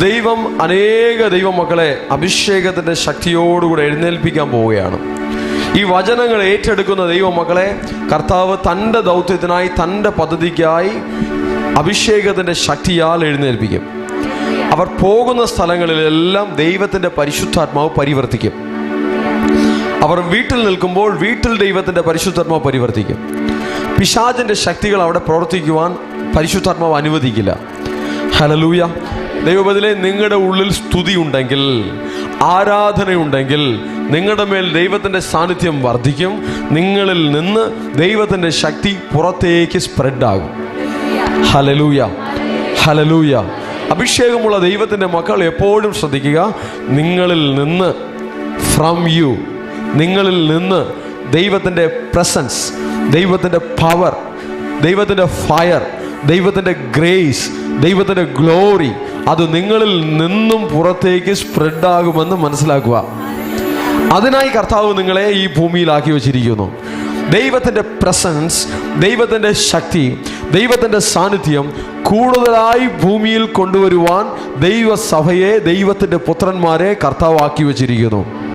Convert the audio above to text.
ദൈവം അനേക ദൈവമക്കളെ അഭിഷേകത്തിന്റെ ശക്തിയോടുകൂടെ എഴുന്നേൽപ്പിക്കാൻ പോവുകയാണ്. ഈ വചനങ്ങൾ ഏറ്റെടുക്കുന്ന ദൈവമക്കളെ കർത്താവ് തന്റെ ദൗത്യത്തിനായി തന്റെ പദ്ധതിക്കായി അഭിഷേകത്തിന്റെ ശക്തിയാൽ എഴുന്നേൽപ്പിക്കും. അവർ പോകുന്ന സ്ഥലങ്ങളിലെല്ലാം ദൈവത്തിന്റെ പരിശുദ്ധാത്മാവ് പരിവർത്തിക്കും. അവർ വീട്ടിൽ നിൽക്കുമ്പോൾ വീട്ടിൽ ദൈവത്തിന്റെ പരിശുദ്ധാത്മാവ് പരിവർത്തിക്കും. പിശാചിന്റെ ശക്തികൾ അവിടെ പ്രവർത്തിക്കുവാൻ പരിശുദ്ധാത്മാവ് അനുവദിക്കില്ല. ഹലലൂയ ദൈവപതിലെ നിങ്ങളുടെ ഉള്ളിൽ സ്തുതി ഉണ്ടെങ്കിൽ ആരാധനയുണ്ടെങ്കിൽ നിങ്ങളുടെ മേൽ ദൈവത്തിന്റെ സാന്നിധ്യം വർദ്ധിക്കും. നിങ്ങളിൽ നിന്ന് ദൈവത്തിന്റെ ശക്തി പുറത്തേക്ക് സ്പ്രെഡാകും. ഹലലൂയ ഹലലൂയ അഭിഷേകമുള്ള ദൈവത്തിന്റെ മക്കൾ എപ്പോഴും ശ്രദ്ധിക്കുക നിങ്ങളിൽ നിന്ന് ഫ്രം യു നിങ്ങളിൽ നിന്ന് ദൈവത്തിന്റെ പ്രസൻസ് ദൈവത്തിന്റെ പവർ ദൈവത്തിന്റെ ഫയർ ദൈവത്തിന്റെ ഗ്രേസ് ദൈവത്തിന്റെ ഗ്ലോറി അത് നിങ്ങളിൽ നിന്നും പുറത്തേക്ക് സ്പ്രെഡാകുമെന്ന് മനസ്സിലാക്കുക. അതിനായി കർത്താവ് നിങ്ങളെ ഈ ഭൂമിയിലാക്കി വച്ചിരിക്കുന്നു. ദൈവത്തിന്റെ പ്രസൻസ് ദൈവത്തിന്റെ ശക്തി ദൈവത്തിന്റെ സാന്നിധ്യം കൂടുതലായി ഭൂമിയിൽ കൊണ്ടുവരുവാൻ ദൈവസഭയെ ദൈവത്തിന്റെ പുത്രന്മാരെ കർത്താവ് ആക്കി വച്ചിരിക്കുന്നു.